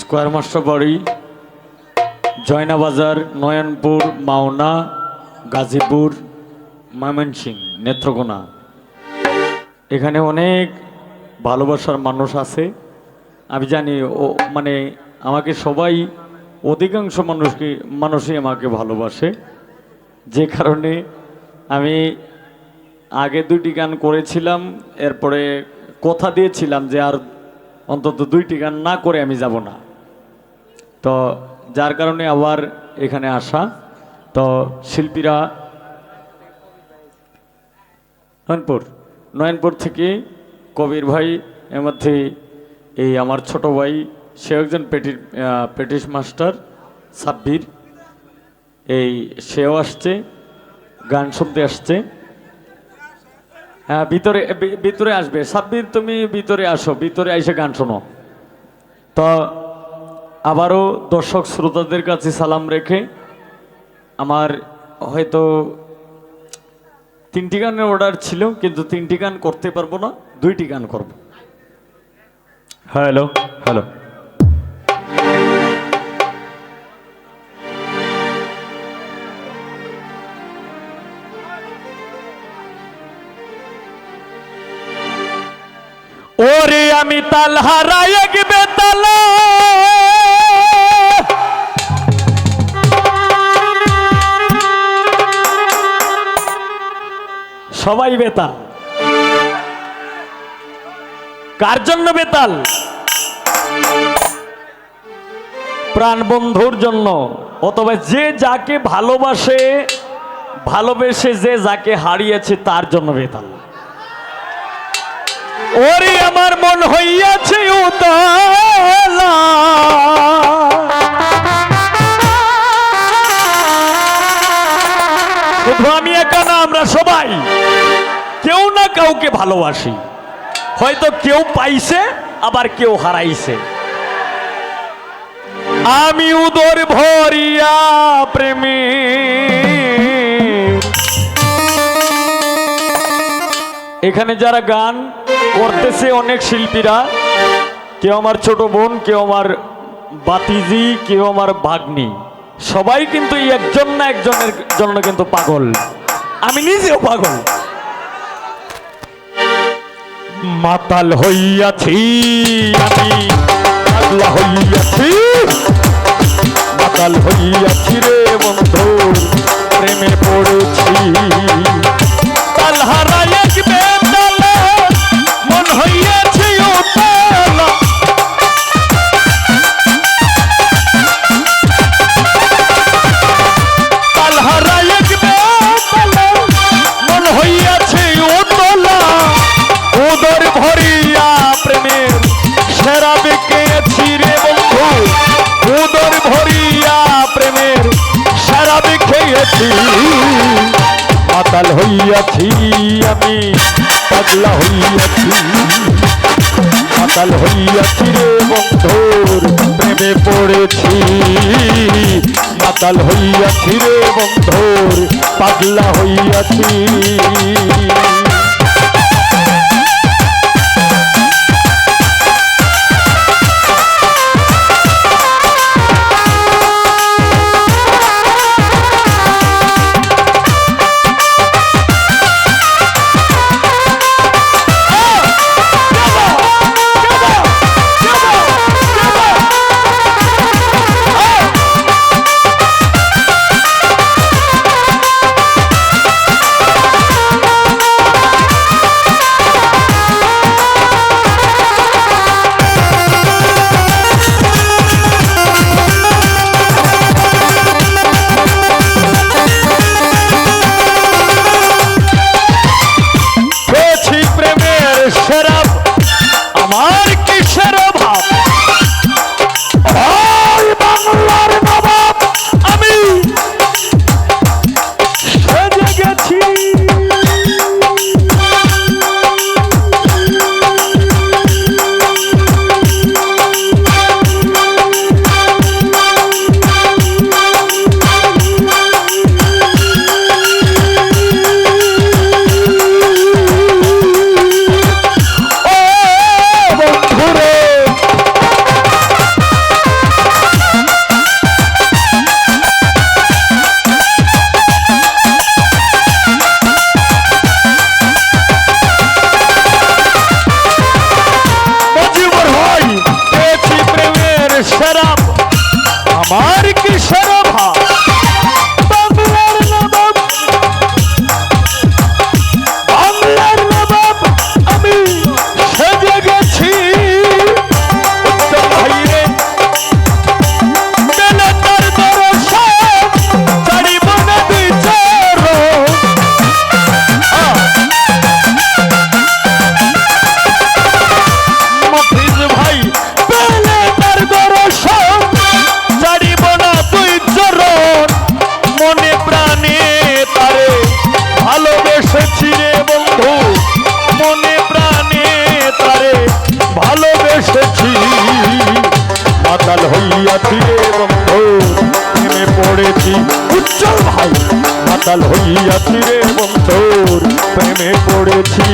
Square master বাড়ি, জয়নাবাজার, নয়নপুর, মাওনা, গাজীপুর, ময়মনসিং, নেত্রকোনা। এখানে অনেক ভালোবাসার মানুষ আছে। আমি জানি ও মানে আমাকে সবাই, অধিকাংশ মানুষকে, মানুষই আমাকে ভালোবাসে। যে কারণে আমি আগে দুইটি গান করেছিলাম, এরপরে কথা দিয়েছিলাম যে আর অন্তত দুইটি গান না করে আমি যাব না। তো যার কারণে আবার এখানে আসা। তো শিল্পীরা নয়নপুর নয়নপুর থেকে কবির ভাই, এর মধ্যে এই আমার ছোট ভাই, সে একজন পেটি পেটিস মাস্টার, সাব্বির। এই সেও আসছে, গান শুনতে আসছে। হ্যাঁ ভিতরে ভিতরে আসবে। সাব্বির, তুমি ভিতরে আসো, ভিতরে এসে গান শোনো। তো আবারও দর্শক শ্রোতাদের কাছে সালাম রেখে আমার হয়তো তিনটি গানের অর্ডার ছিল, কিন্তু তিনটি গান করতে পারব না, দুইটি গান করব। হ্যালো হ্যালো ওরে আমি তাল এক বেতালা। সবাই বেতাল। কার জন্য বেতাল? প্রাণ বন্ধুর জন্য। অথবা যে যাকে ভালোবাসে, ভালোবেসে যে যাকে হারিয়েছে, তার জন্য বেতাল। ওরে আমার মন হইয়াছে আমি একা না, আমরা সবাই। না কাউকে ভালোবাসি। হয়তো কেউ পাইছে, আবার কেউ হারাইছে। আমি উদর ভরিয়া প্রেমী। এখানে যারা গান করতেছে অনেক শিল্পীরা, কেউ আমার ছোট বোন, কেউ আমার বাতিজি, কেউ আমার ভাগ্নি, সবাই কিন্তু একজন না একজনের জন্য কিন্তু পাগল। আমি নিজেও পাগল। মাতাল হইয়াছি আমি পাগলা হইয়াছি। মাতাল হইয়াছি রে বন্ধু প্রেমে পড়েছি। তাল পাগলা হইয়াছি পাতাল হইয়াছি রে বন্ধুর প্রেমে পড়েছি? পাতাল হইয়াছি রে বন্ধুর পাগলা হইয়াছি মাতাল হইয়াছি রে বন্ধুর প্রেমে পড়েছি।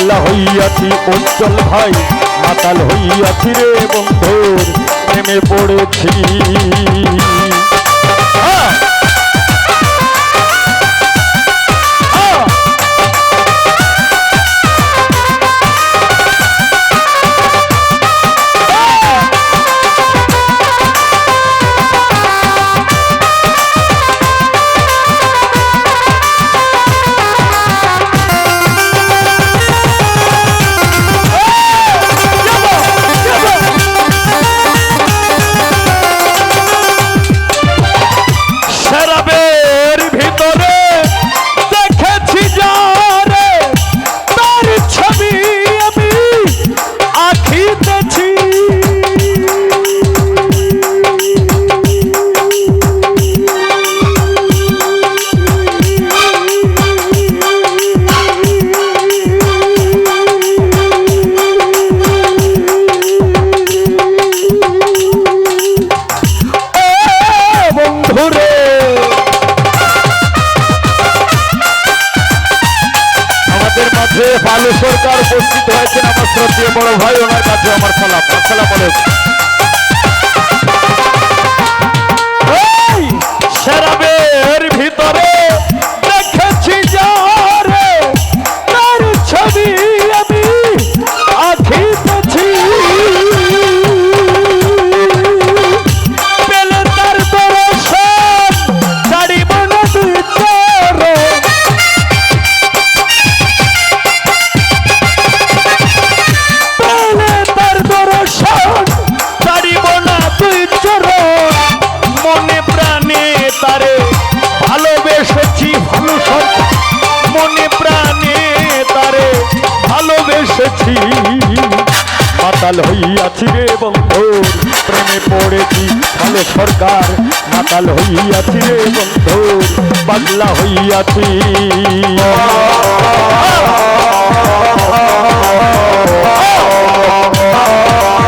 পাগলা হইয়াছি অঞ্চল ভাই মাতাল হইয়াছি রে বন্ধুর প্রেমে পড়েছি। উপস্থিত হয়েছেন আমার শ্রদ্ধীয় বড় ভাই ওনার কাছে আমার খেলা খেলা বলে কার? নাকাল হইয়াছি রে বন্ধু পাগলা হইয়াছি। Oh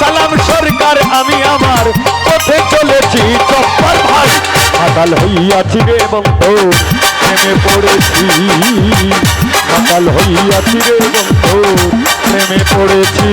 সালাম সরকার, আমি আমার পথে চলেছি চপ্পর ভাই। মাতাল হইয়াছি রে বন্ধু, প্রেমে পড়েছি। মাতাল হইয়াছি রে বন্ধু, প্রেমে পড়েছি।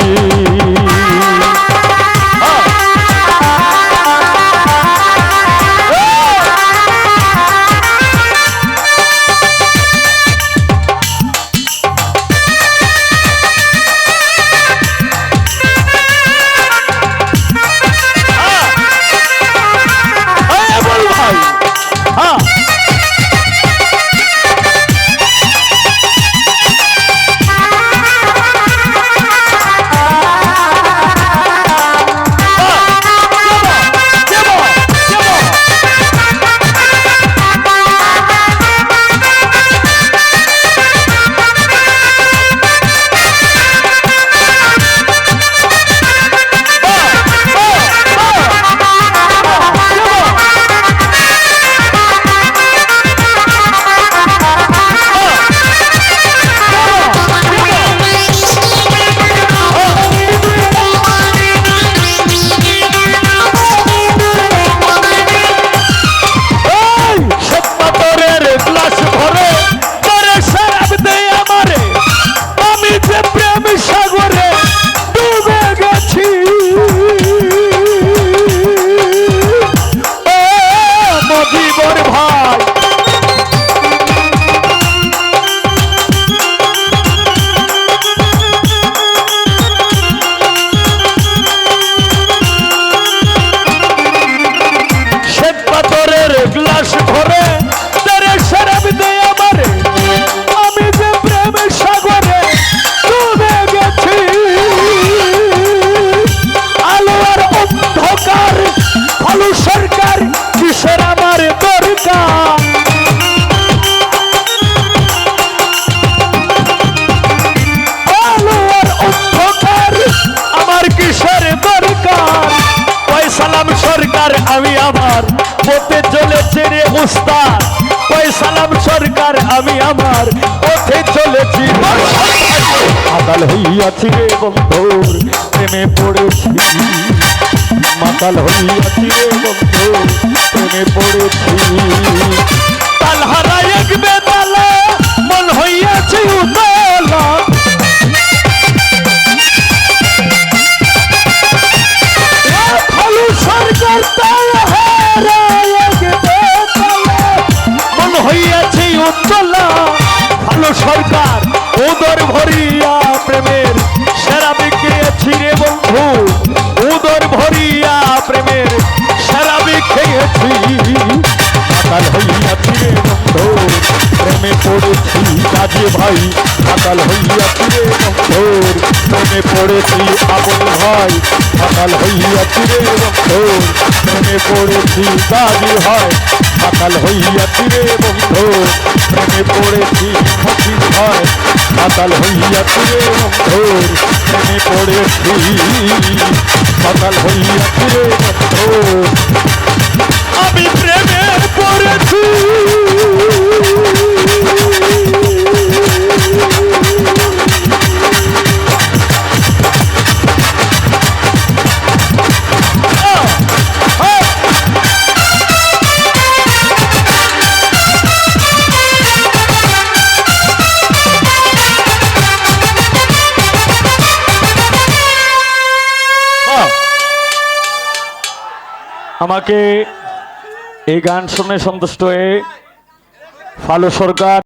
হইয়াছি রে বন্ধুর প্রেমে পড়েছি। মাতাল হইয়াছি রে বন্ধু প্রেমে পড়েছি। ভাই মাতাল হইয়াছি রে বন্ধু প্রেমে পড়েছি আপন ভাই। মাতাল হইয়াছি রে বন্ধু প্রেমে পড়েছি কাজে হয় মাতাল হইয়াছি রে বন্ধু প্রেমে পড়েছি ফকির হয় মাতাল হইয়াছি রে বন্ধু প্রেমে পড়েছি। মাতাল হইয়াছি রে বন্ধু আমি প্রেমে পড়েছি। আমাকে এই গান শুনে সন্তুষ্ট হয়ে ফালু সরকার